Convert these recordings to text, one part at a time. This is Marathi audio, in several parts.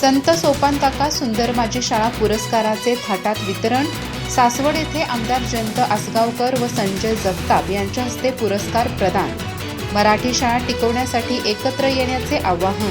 संत सोपान काका सुंदर माझी शाळा पुरस्काराचे थाटात वितरण सासवड येथे आमदार जयंत आसगावकर व संजय जगताप यांच्या हस्ते पुरस्कार प्रदान. मराठी शाळा टिकवण्यासाठी एकत्र येण्याचे आवाहन.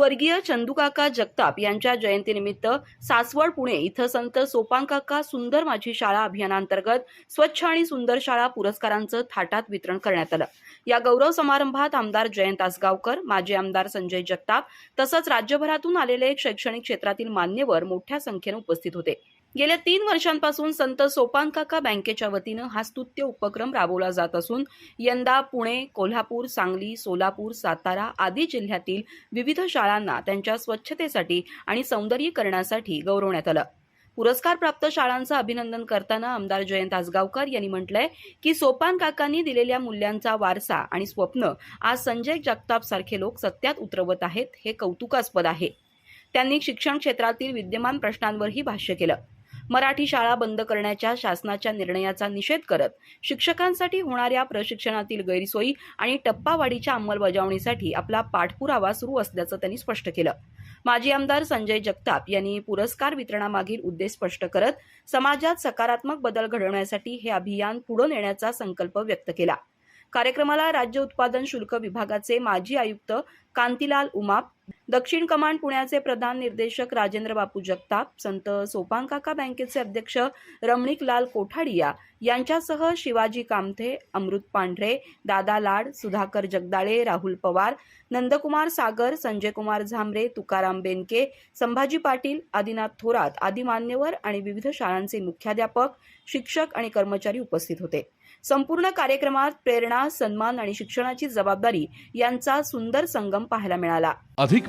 स्वर्गीय चंदूकाका जगताप यांच्या जयंतीनिमित्त सासवड पुणे इथं संत सोपांकाका सुंदर माझी शाळा अभियानांतर्गत स्वच्छ आणि सुंदर शाळा पुरस्कारांचं थाटात वितरण करण्यात आलं. या गौरव समारंभात आमदार जयंत आसगावकर माजी आमदार संजय जगताप तसंच राज्यभरातून आलेले शैक्षणिक क्षेत्रातील मान्यवर मोठ्या संख्येनं उपस्थित होते. गेल्या तीन वर्षांपासून संत सोपानकाका बँकेच्या वतीनं हा स्तुत्य उपक्रम राबवला जात असून यंदा पुणे कोल्हापूर सांगली सोलापूर सातारा आदी जिल्ह्यातील विविध शाळांना त्यांच्या स्वच्छतेसाठी आणि सौंदर्यीकरणासाठी गौरवण्यात आलं. पुरस्कार प्राप्त शाळांचं अभिनंदन करताना आमदार जयंत आसगावकर यांनी म्हटलंय की सोपान काकांनी दिलेल्या मूल्यांचा वारसा आणि स्वप्न आज संजय जगताप सारखे लोक सत्यात उतरवत आहेत हे कौतुकास्पद आहे. त्यांनी शिक्षण क्षेत्रातील विद्यमान प्रश्नांवरही भाष्य केलं. मराठी शाळा बंद करण्याच्या शासनाच्या निर्णयाचा निषेध करत शिक्षकांसाठी होणाऱ्या प्रशिक्षणातील गैरसोयी आणि टप्पावाढीच्या अंमलबजावणीसाठी आपला पाठपुरावा सुरू असल्याचं त्यांनी स्पष्ट केलं. माजी आमदार संजय जगताप यांनी पुरस्कार वितरणामागील उद्देश स्पष्ट करत समाजात सकारात्मक बदल घडवण्यासाठी हे अभियान पुढे नेण्याचा संकल्प व्यक्त केला. कार्यक्रमाला राज्य उत्पादन शुल्क विभागाचे माजी आयुक्त कांतीलाल उमाप दक्षिण कमांड पुण्याचे प्रधान निर्देशक राजेंद्र बापू जगताप संत सोपांकाका बँकेचे अध्यक्ष रमणीकलाल कोठाडिया यांच्यासह शिवाजी कामथे अमृत पांढरे दादा लाड सुधाकर जगदाळे राहुल पवार नंदकुमार सागर संजय कुमार झांबरे तुकाराम बेनके संभाजी पाटील आदिनाथ थोरात आदी मान्यवर आणि विविध शाळांचे मुख्याध्यापक शिक्षक आणि कर्मचारी उपस्थित होते. संपूर्ण कार्यक्रमात प्रेरणा सन्मान आणि शिक्षणाची जबाबदारी यांचा सुंदर संगम पाहायला मिळाला. अधिक